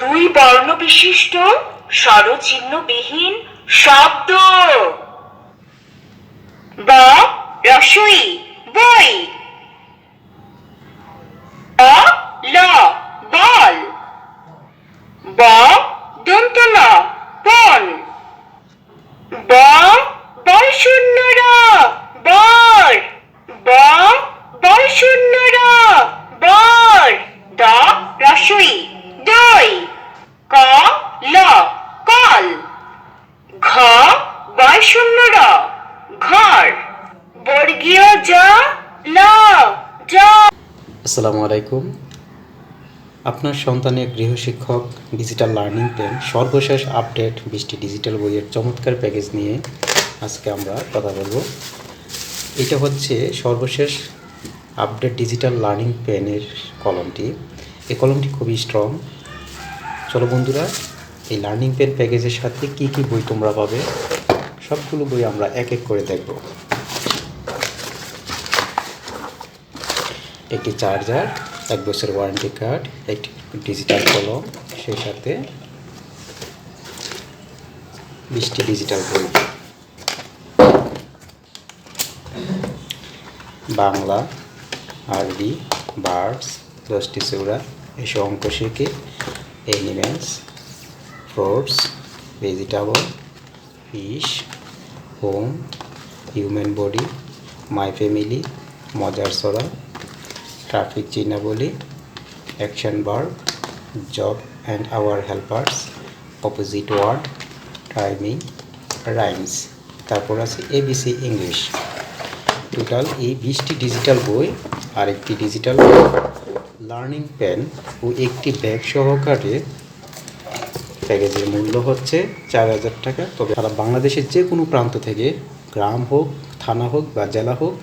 দুই বর্ণ বিশিষ্ট স্বরচিহ্নবিহীন শব্দ। ব, রসই, বই। অ, ল, বল। ব দন্ত ন বল ব বল শূন্য র বর। ব বল শূন্য র বর। দ, রসই। দই। ক, ল, কল। ঘ বয় র। ঘর। বর্গীয় জ, ল, জ। আসসালামু আলাইকুম। আপনার সন্তানের গৃহশিক্ষক ডিজিটাল লার্নিং পেন সর্বশেষ আপডেট বৃষ্টি ডিজিটাল বইয়ের চমৎকার প্যাকেজ নিয়ে আজকে আমরা কথা বলব। এটা হচ্ছে সর্বশেষ আপডেট ডিজিটাল লার্নিং পেনের কলমটি এই কলমটি খুবই স্ট্রং চলো বন্ধুরা, এই লার্নিং পেন প্যাকেজের সাথে কি কি বই তোমরা পাবে, সবগুলো বই আমরা এক এক করে দেখব। একটি চার্জার এক বছর ওয়ারেন্টি কার্ড একটি ডিজিটাল কলম, সেই সাথে বিশটি ডিজিটাল বই। বাংলা, আরবি বার্ডস দশটি চৌড়া এসব অঙ্ক শিখে animals fruits vegetable fish home human body my family মজার সরা traffic চিহ্নাবলী action verb job and our helpers opposite word timing rhymes তারপর আছে এবিসি ইংলিশ টোটাল এই বিশটি ডিজিটাল বই আর একটি ডিজিটাল লার্নিং প্যান ও একটি ব্যাগ সহকারে প্যাকেজের মূল্য হচ্ছে চার হাজার টাকা। তবে সারা বাংলাদেশের যে কোনো প্রান্ত থেকে গ্রাম হোক, থানা হোক বা জেলা হোক,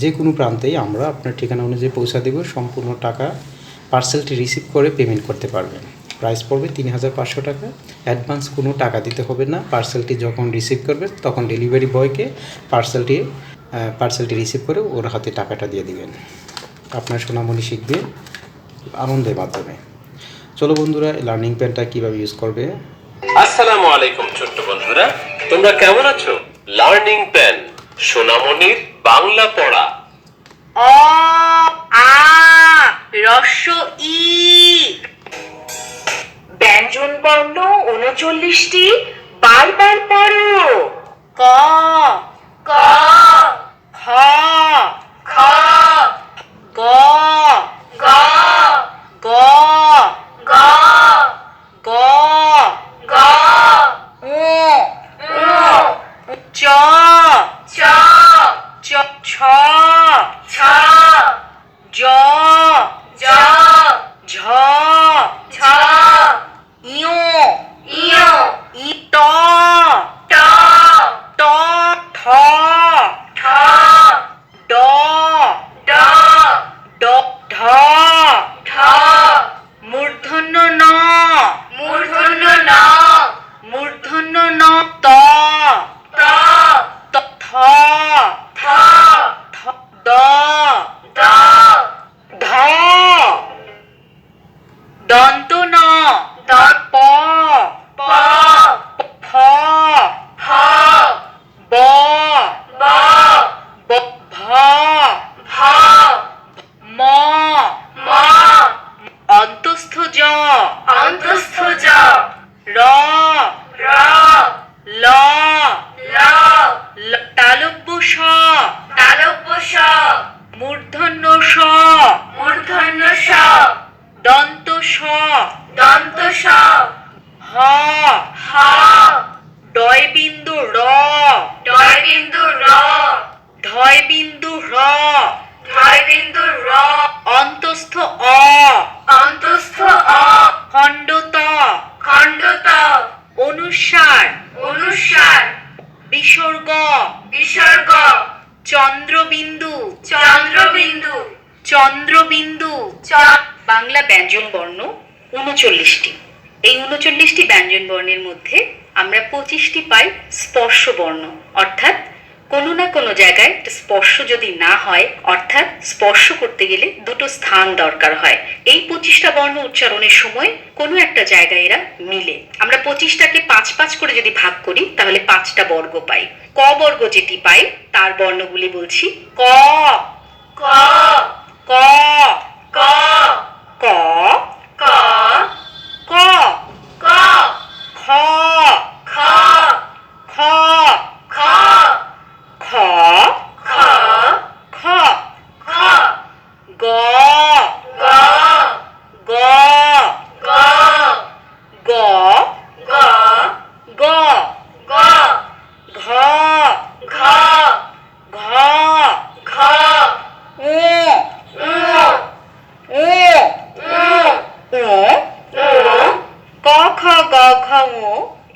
যে কোনো প্রান্তেই আমরা আপনার ঠিকানা অনুযায়ী পৌঁছা দেব। সম্পূর্ণ টাকা, পার্সেলটি রিসিভ করে পেমেন্ট করতে পারবেন। প্রাইস পড়বে তিন হাজার পাঁচশো টাকা। অ্যাডভান্স কোনো টাকা দিতে হবে না। পার্সেলটি যখন রিসিভ করবে, তখন ডেলিভারি বয়কে পার্সেলটি পার্সেলটি রিসিভ করে ওর হাতে টাকাটা দিয়ে দিবেন। আপনার সোনামণি শিখবে। আনন্দের মাধ্যমে। চলো বন্ধুরা লার্নিং প্যানটা কীভাবে ইউজ করবে? আসসালামু আলাইকুম ছোট্ট বন্ধুরা তোমরা কেমন আছো? লার্নিং পেন সোনামণির বাংলা পড়া। অ আ রস্য ই। ব্যঞ্জন বর্ণ উনচল্লিশটি বারবার পড়ো। ক ক খ খ গ গ। গ। গ। গ। গ। উ। উ। চ। দন্ত ন দ প প ফ ফ ব ব ব ভ ভ ম ম অন্তস্থ জ অন্তস্থ জ র র ল ল ল তালব্য স তালব্য স মূর্ধন্য স মূর্ধন্য স দন্ত স দন্ত স হ হ ডয় বিন্দু র ডয় বিন্দু র ঢয় বিন্দু র ঢয় বিন্দু র। অন্তস্থ অ। অন্তস্থ অ। খণ্ডত। খণ্ডত। অনুসার। অনুসার। বিসর্গ। বিসর্গ। চন্দ্রবিন্দু। চন্দ্রবিন্দু। চন্দ্রবিন্দু। বাংলা ব্যঞ্জন বর্ণ উনচল্লিশটি। এই উনচল্লিশটি ব্যঞ্জন বর্ণের মধ্যে আমরা পঁচিশটি পাই স্পর্শ বর্ণ অর্থাৎ কোনো না কোনো জায়গায় স্পর্শ যদি না হয় অর্থাৎ স্পর্শ করতে গেলে দুটো স্থান দরকার হয়। এই পঁচিশটা বর্ণ উচ্চারণের সময় কোনো একটা জায়গায় এরা মিলে। আমরা পঁচিশটাকে পাঁচ পাঁচ করে যদি ভাগ করি তাহলে পাঁচটা বর্গ পাই। ক বর্গ যেটি পাই তার বর্ণগুলি বলছি। ক। ক। ক। ক। ক। ক। ক। খ। খ। খ। খ। খ খ খ খ গ গ গ গ গ গ গ গ ঘ ঘ ঘ ঘ উ উ উ উ ক খ গ ঘ উ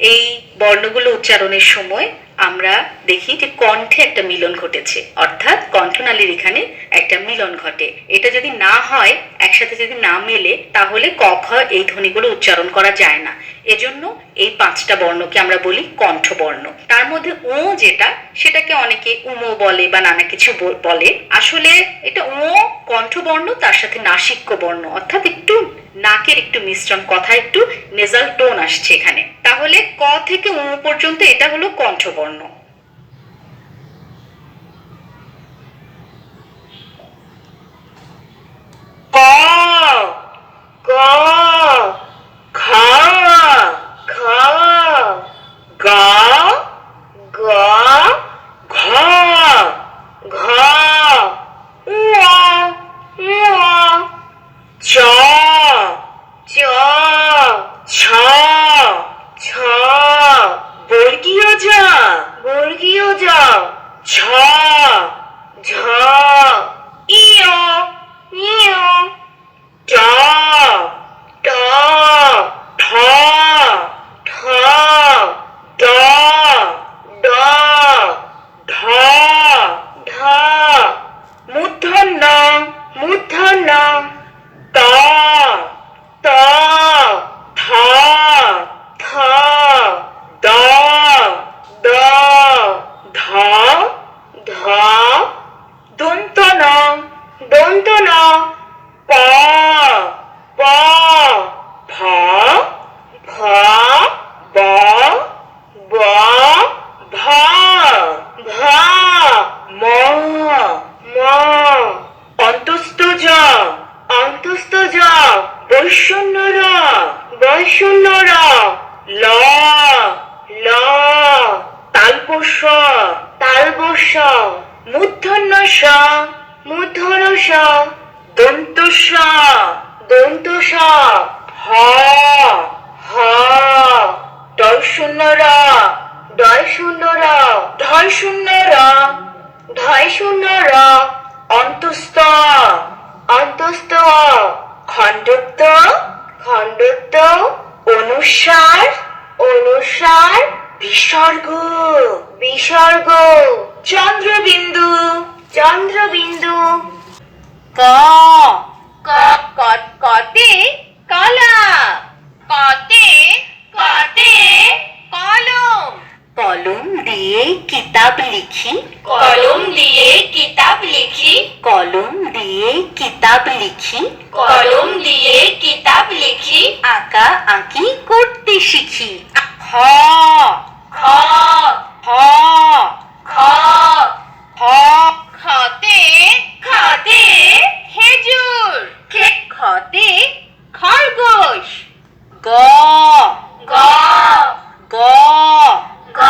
এই বর্ণগুলো উচ্চারণের সময় আমরা দেখি যে কণ্ঠে একটা মিলন ঘটেছে। অর্থাৎ কণ্ঠনালীর এখানে একটা মিলন ঘটে। এটা যদি না হয়, একসাথে যদি না মেলে, তাহলে ক খ এই ধ্বনিগুলো উচ্চারণ করা যায় না। এজন্য এই পাঁচটা বর্ণকে আমরা বলি কণ্ঠবর্ণ। তার মধ্যে ও যেটা, সেটাকে অনেকে উমো বলে বা নানা কিছু বলে। আসলে এটা ও কণ্ঠবর্ণ, তার সাথে নাসিক্য বর্ণ অর্থাৎ একটু নাকের একটু মিশ্রণ কথা একটু নেজাল টোন আসছে এখানে। তাহলে ক থেকে উ পর্যন্ত এটা হলো কণ্ঠবর্ণ। ঝ ঝ। শূন্য শূন্য র অন্তস্থ অন্তস্থ, খণ্ডত্ব খণ্ডত্ব, অনুসার অনুসার, বিসর্গ বিসর্গ, চন্দ্রবিন্দু চন্দ্রবিন্দু। ক ক ক কতে কলা কতে কতে কলম। কলম দিয়ে কিতাব লিখি। কলম দিয়ে কিতাব লিখি। কলম দিয়ে কিতাব লিখি। কলম দিয়ে কিতাব লিখি। আঁকা আঁকি করতে শিখি। খ। খ। খ। খ। খ। খতে খতে খেজুর। খে- খতে খরগোশ। গ। গ। গ। গ।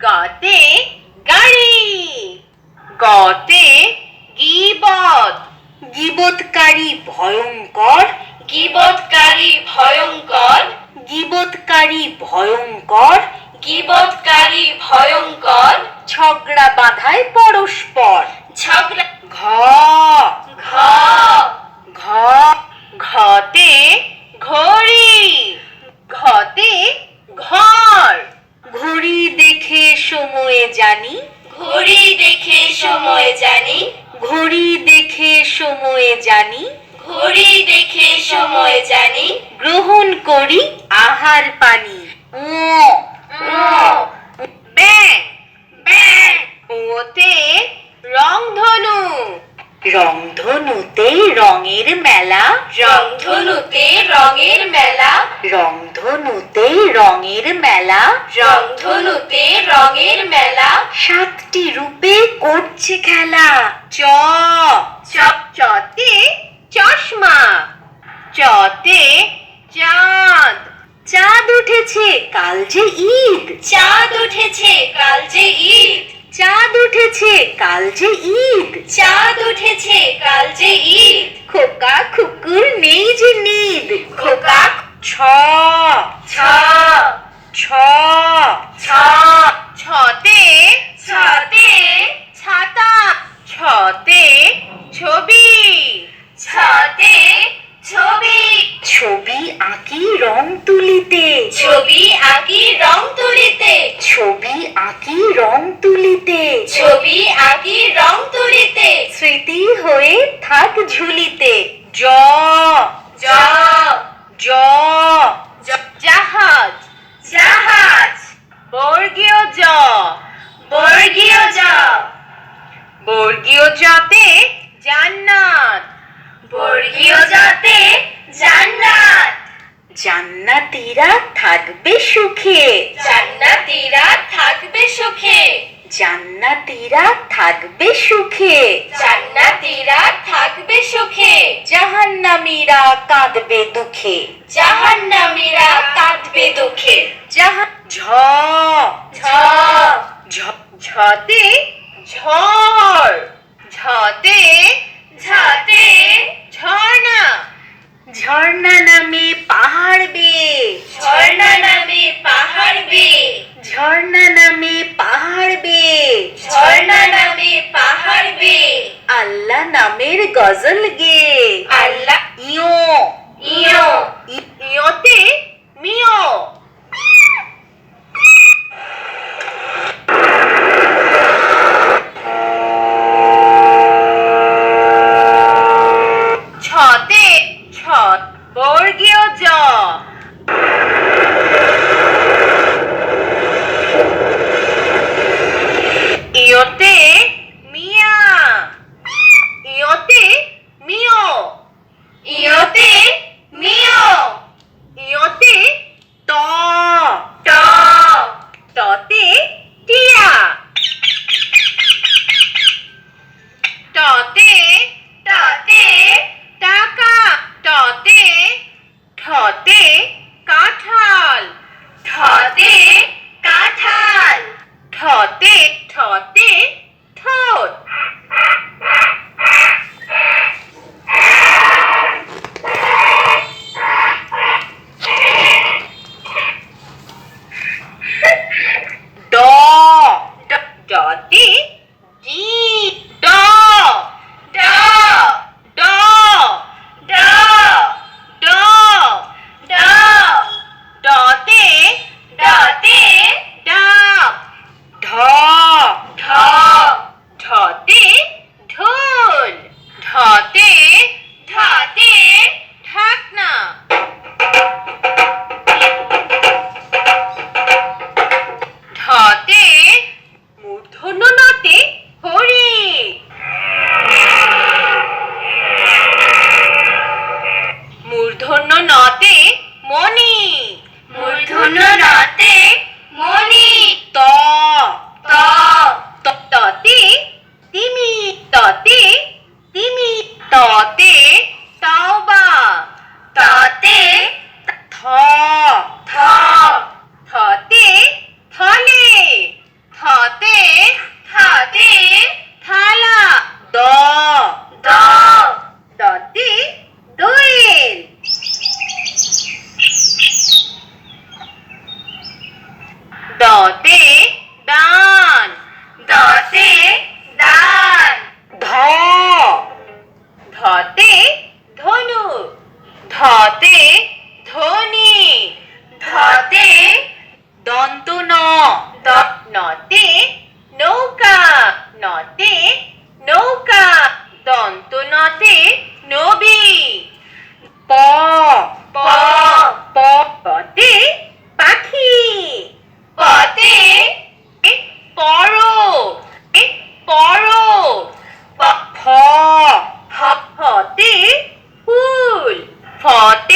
গতে গাড়ি। গতে গিবত। গিবতকারী ভয়ঙ্কর। গিবৎকারী ভয়ঙ্কর। গিবতকারী ভয়ঙ্কর। গিবৎকারী ভয়ঙ্কর ঝগড়া বাঁধায় পরস্পর ঝগড়া ঘ ঘ ঘ ঘতে ঘড়ি ঘতে ঘর ঘড়ি দেখে সময়ে জানি ঘড়ি দেখে সময় জানি ঘড়ি দেখে সময়ে জানি ঘড়ি দেখে সময় জানি গ্রহণ করি আহার পানি ও ও ব্যাং ব্যাং মেলা। রংধনুতে রঙের মেলা। রংধনুতে রঙের মেলা। সাতটি রূপে করছে খেলা। চ। চপ চতে চশমা। চতে চাঁদ। চাঁদ উঠেছে কাল যে ঈদ। চাঁদ উঠেছে কাল যে ঈদ। চাঁদ উঠেছে কাল যে ঈদ। চাঁদ উঠেছে কাল যে ঈদ। খোকা খুকুর নেই যে নিদ। খোকা ছ। ছ। ছ। ছ। ছতে ছাতা ছতে ছবি ছতে ছবি ছবি আঁকি রং তুলিতে ছবি আঁকি রং তুলিতে ছবি আঁকি রং তুলিতে ছবি আঁকি রং তুলিতে স্মৃতি হয়ে থাক ঝুলিতে জ জ জ জাহাজ জাহাজ বর্গীয় জ বর্গীয় জ বর্গীয় জতে জান্নাত বর্গীয় জতে জান্নাত জান্নাতীরা থাকবে সুখে। জান্নাতীরা থাকবে সুখে। জান্নাতীরা থাকবে সুখে। জান্নাতীরা থাকবে সুখে। জাহান্নামীরা কাঁদবে দুঃখে। জাহান্নামীরা কাঁদবে দুঃখে। জাহান ঝ। ঝ। ঝ- ঝতে ঝড়। ঝতে ঝতে ঝর্ণা। ঝর্ণা নামে পাহাড় বেয়ে ঝর্ণা নামে পাহাড় বেয়ে ঝর্ণা নামে পাহাড় বেয়ে ঝর্ণা নামে পাহাড় বেয়ে আল্লাহ নামের গজল গে। আল্লাহ ইয়ো। ইয়ো। ইয়োতে মিও नाते 40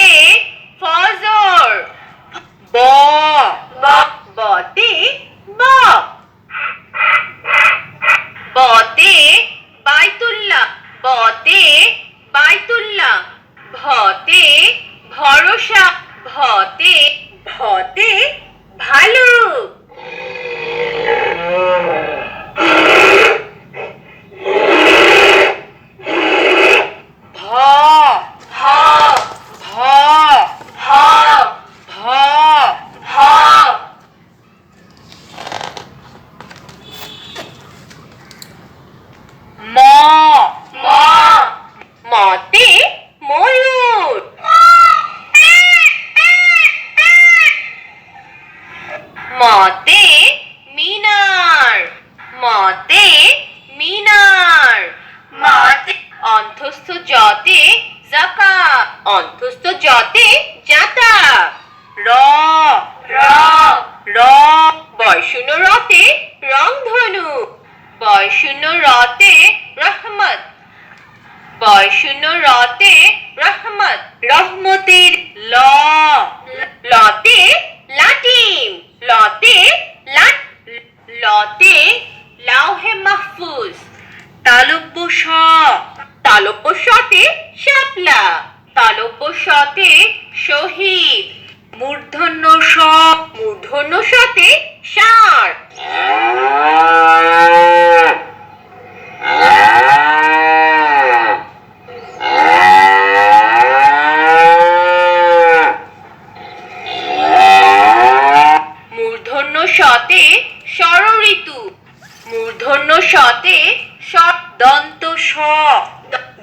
সতে সৎ দন্ত স।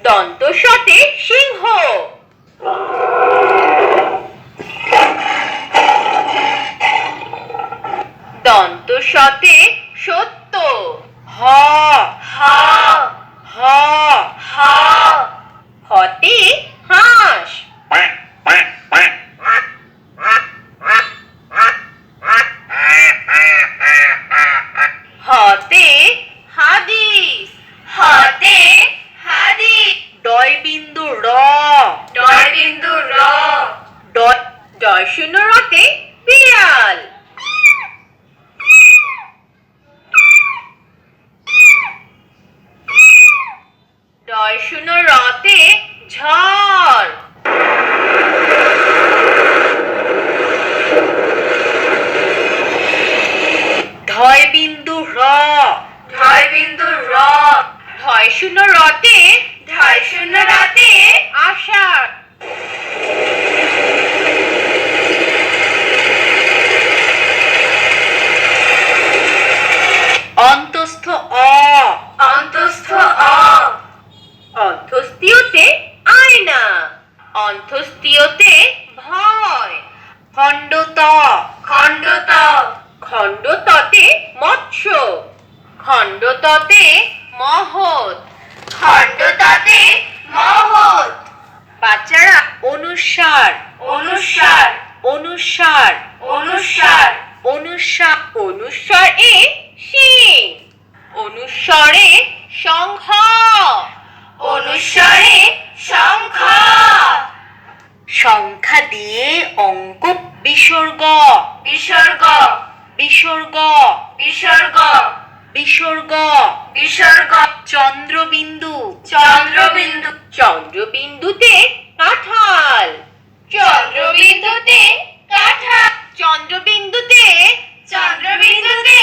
দন্ত সতে সিংহ। দন্ত সতে সত্য। হ। হা। হ। হতে হাঁস। হাতে হাদি। ডয় বিন্দু র। ডয় বিন্দু র। ডয় ডয় শূন্য রতে সংখ্যা দিয়ে অঙ্ক বিসর্গ। বিসর্গ। বিসর্গ। বিসর্গ। বিসর্গ। বিসর্গ। চন্দ্রবিন্দু। চন্দ্রবিন্দু। চন্দ্রবিন্দুতে কাঁঠাল। চন্দ্রবিন্দুতে কাঁঠাল। চন্দ্রবিন্দুতে চন্দ্রবিন্দুতে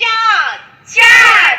চাঁদ। চাঁদ।